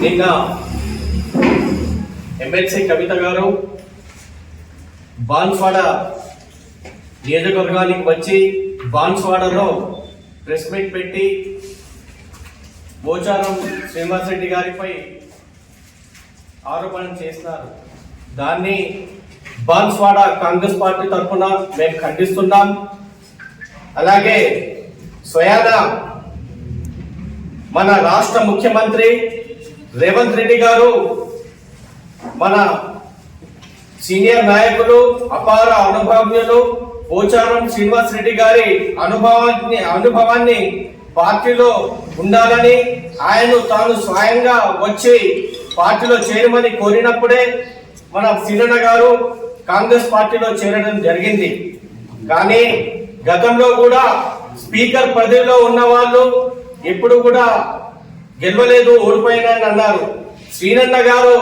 నిన్న ఎమ్మెల్సీ కవిత గారు బాన్స్వాడ నియోజకవర్గానికి వచ్చి బాన్స్వాడలో ప్రెస్ మీట్ పెట్టి పోచారం శ్రీనివాసరెడ్డి గారిపై ఆరోపణ చేస్తున్నారు దాన్ని బాన్స్వాడ కాంగ్రెస్ పార్టీ తరఫున మేము ఖండిస్తున్నాం. అలాగే స్వయాన మన రాష్ట్ర ముఖ్యమంత్రి రేవంత్ రెడ్డి గారు మన సీనియర్ నాయకులు అపార అనుభవజ్ఞులు పోచారం శ్రీనివాస్ రెడ్డి గారి అనుభవాన్ని అనుభవాన్ని పార్టీలో ఉండాలని ఆయన తాను స్వయంగా వచ్చి పార్టీలో చేరమని కోరినప్పుడే మన సీనన్న గారు కాంగ్రెస్ పార్టీలో చేరడం జరిగింది. కానీ గతంలో కూడా స్పీకర్ పదవిలో ఉన్న వాళ్ళు ఎప్పుడు కూడా గెలవలేదు ఓడిపోయినని అన్నారు. శ్రీనన్న గారు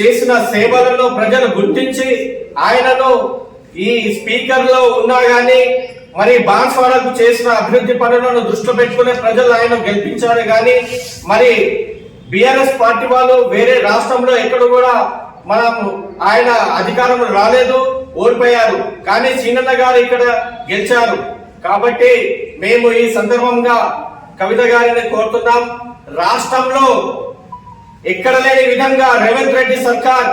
చేసిన సేవలను ప్రజలు గుర్తించి ఆయనను ఈ స్పీకర్లో ఉన్నా గానీ మరి బాన్స్వాడకు చేసిన అభివృద్ధి పనులను దృష్టి పెట్టుకునే ప్రజలు ఆయన గెలిపించారు గాని మరి బిఆర్ఎస్ పార్టీ వాళ్ళు వేరే రాష్ట్రంలో ఎక్కడ కూడా మనం ఆయన అధికారంలో రాలేదు ఓడిపోయారు. కానీ సీనన్న గారు ఇక్కడ గెలిచారు. కాబట్టి మేము ఈ సందర్భంగా కవిత గారిని కోరుతున్నాం. రాష్ట్రంలో ఎక్కడ లేని విధంగా రేవంత్ రెడ్డి సర్కార్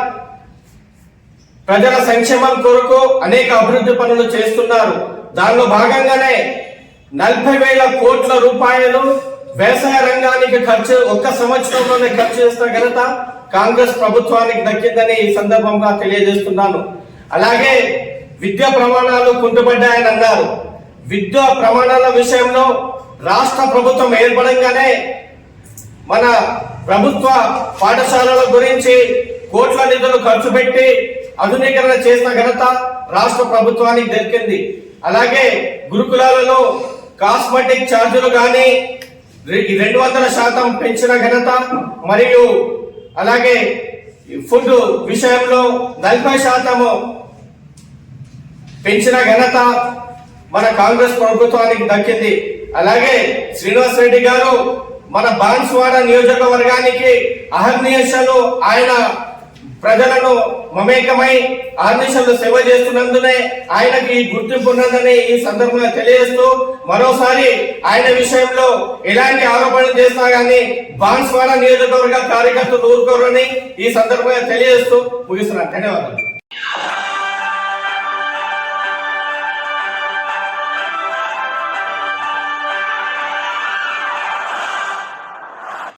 ప్రజల సంక్షేమం కొరకు అనేక అభివృద్ధి పనులు చేస్తున్నారు. దానిలో భాగంగానే నలభై వేల కోట్ల రూపాయలు వ్యవసాయ రంగానికి ఖర్చు ఒక్క సంవత్సరంలోనే ఖర్చు చేసిన ఘనత కాంగ్రెస్ ప్రభుత్వానికి దక్కిందని ఈ సందర్భంగా తెలియజేస్తున్నాను. అలాగే విద్యా ప్రమాణాలు కుంటుపడ్డాయని అన్నారు. విద్యా ప్రమాణాల విషయంలో రాష్ట్ర ప్రభుత్వం ఏర్పడంగానే మన ప్రభుత్వ పాఠశాలల గురించి కోట్ల నిధులు ఖర్చు పెట్టి ఆధునీకరణ చేసిన ఘనత రాష్ట్ర ప్రభుత్వానికి దక్కింది. అలాగే గురుకులాలలో కాస్మెటిక్ ఛార్జీలు కానీ రెండు వందల శాతం పెంచిన ఘనత మరియు అలాగే ఫుడ్ విషయంలో నలభై శాతము పెంచిన ఘనత మన కాంగ్రెస్ ప్రభుత్వానికి దక్కింది. అలాగే శ్రీనివాస్ రెడ్డి గారు మన బాన్స్వాడ నియోజకవర్గానికి అహర్నిశలు ఆయన ప్రజలను మమేకమై ఆర్నిశలు సేవ చేస్తున్నందునే ఆయనకి ఈ గుర్తింపు ఉన్నదని ఈ సందర్భంగా తెలియజేస్తూ మరోసారి ఆయన విషయంలో ఎలాంటి ఆరోపణలు చేసినా గానీ బాన్స్వాడ నియోజకవర్గ కార్యకర్తలు ఊరుకోరని ఈ సందర్భంగా తెలియజేస్తూ ముగిస్తున్నాను ధన్యవాదాలు.